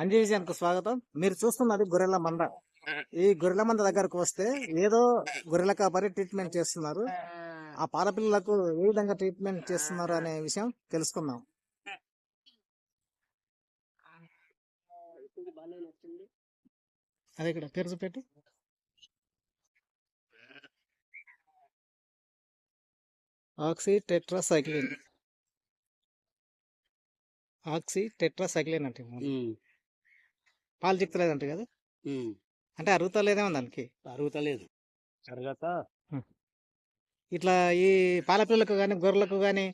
అంజీవిజన్కు స్వాగతం. మీరు చూస్తున్నది గొర్రెల మంద. ఈ గొర్రెల మంద దగ్గరకు వస్తే ఏదో గొర్రెల కాపరి ట్రీట్మెంట్ చేస్తున్నారు. ఆ పాలపిల్లలకు ఏ విధంగా ట్రీట్మెంట్ చేస్తున్నారు అనే విషయం తెలుసుకుందాం. అదే ఇక్కడ పేరు చూపెట్టి. ఆక్సి టెట్రాసైక్లిన్ ఆక్సి టెట్రాసైక్లిన్ అంటే పాలు చిక్కలేదంట కదా. అంటే అరుగుతలేదేమో దానికి. అరుగుతలేదు. అరగక ఇట్లా ఈ పాల పిల్లలకు కానీ గొర్రెలకు కానీ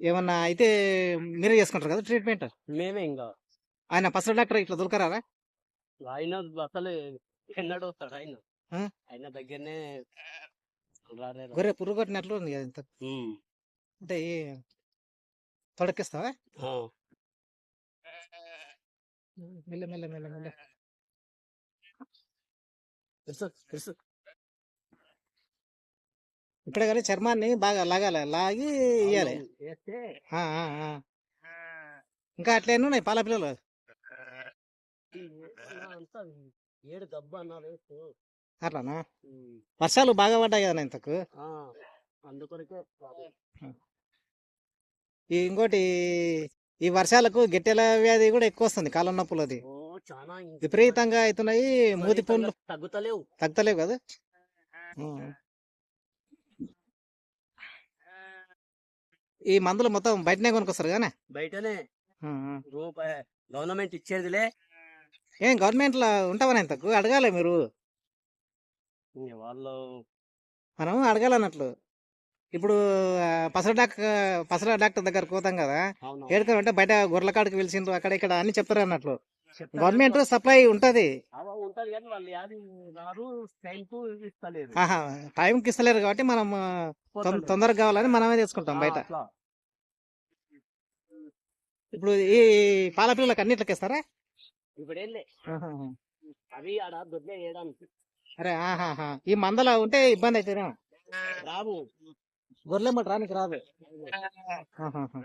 ఏమన్నా అయితే మీరే చేసుకుంటారు కదా ట్రీట్మెంట్? మేమే ఇంకా ఆయన పసర డాక్టర్ ఇట్లా దొరకరారా? ఆయన అసలు ఎన్నడూ వస్తాడు ఆయన? ఆయన దగ్గరనే. గొర్రె పురుగు కొట్టినట్లు ఉంది కదా ఇంత. అంటే తొడకిస్తావా. మెల్ల మెల్ల మెల్ల మెల్ల తెలుసు తెలుసు ఇక్కడ కానీ చర్మాన్ని బాగా లాగాలి లాగి ఇయ్యాలి. ఇంకా అట్లే ఉన్నాయి పాల పిల్లలు ఏడు దెబ్బ అన్నారు వేస్తూ. అట్లానా. వర్షాలు బాగా పడ్డాయి కదా ఇంతకు. అందుకొరకే ఇంకోటి ఈ వర్షాలకు గెట్టెల వ్యాధి కూడా ఎక్కువ వస్తుంది కాలం నొప్పులు అది ఓ చాలా ఇంకా విపరీతంగా అవుతున్నాయి మూతి పుండ్లు విపరీతంగా తగ్గుతలేవు. తగ్గలేవు కదా. ఈ మందులు మొత్తం బయటనే కొనుక్కొస్తారు కానీ బయటనే. రూపాయి గవర్నమెంట్ ఇచ్చేదిలే. ఏం గవర్నమెంట్లో ఉంటావని ఇంతకు అడగాలి మీరు. వాళ్ళు మనం అడగాలన్నట్లు. ఇప్పుడు పసర డాక్టర్ పసర డాక్టర్ దగ్గరకు పోతాం కదా అంటే బయట గొర్రెల కాడికి పిలిచిండ్రు అక్కడ ఇక్కడ అని చెప్తారు అన్నట్లు. గవర్నమెంట్ సప్లై ఉంటది. టైం కు ఇస్తలేరు. ఆహా కాబట్టి మనం. తొందరగా కావాలని మనమే తీసుకుంటాం బయట. ఇప్పుడు ఈ పాల పిల్లలకు అన్నిట్లకి ఇస్తారా? అవి ఆడ దొడ్లే వేయడానికి అరే ఆహాహా. ఈ మందల ఉంటే ఇబ్బంది అవుతుందేమో రావు. గొర్రెల మట్టి రానికి రాదు ఆహాహా.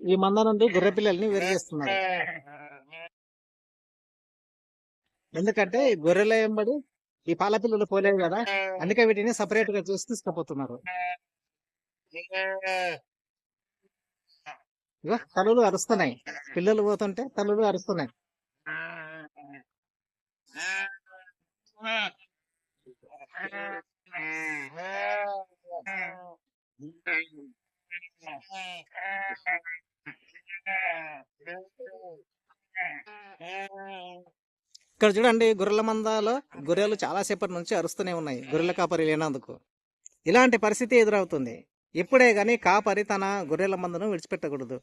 ఈ మంద నుండి గొర్రె పిల్లల్ని వేరు చేస్తున్నారు. ఎందుకంటే ఈ గొర్రెల ఎంబడి ఈ పాల పిల్లలు పోలేవు కదా అందుకే వీటిని సపరేట్గా చూసి తీసుకుపోతున్నారు. తలలు అరుస్తున్నాయి. పిల్లలు పోతుంటే తలలు అరుస్తున్నాయి. ఇక్కడ చూడండి గొర్రెల మందాలో గొర్రెలు చాలా సేపటి నుంచి అరుస్తూనే ఉన్నాయి. గొర్రెల కాపరి లేనందుకు. ఇలాంటి పరిస్థితి ఎదురవుతుంది. ఇప్పుడే కానీ కాపరి తన గొర్రెల మందను విడిచిపెట్టకూడదు.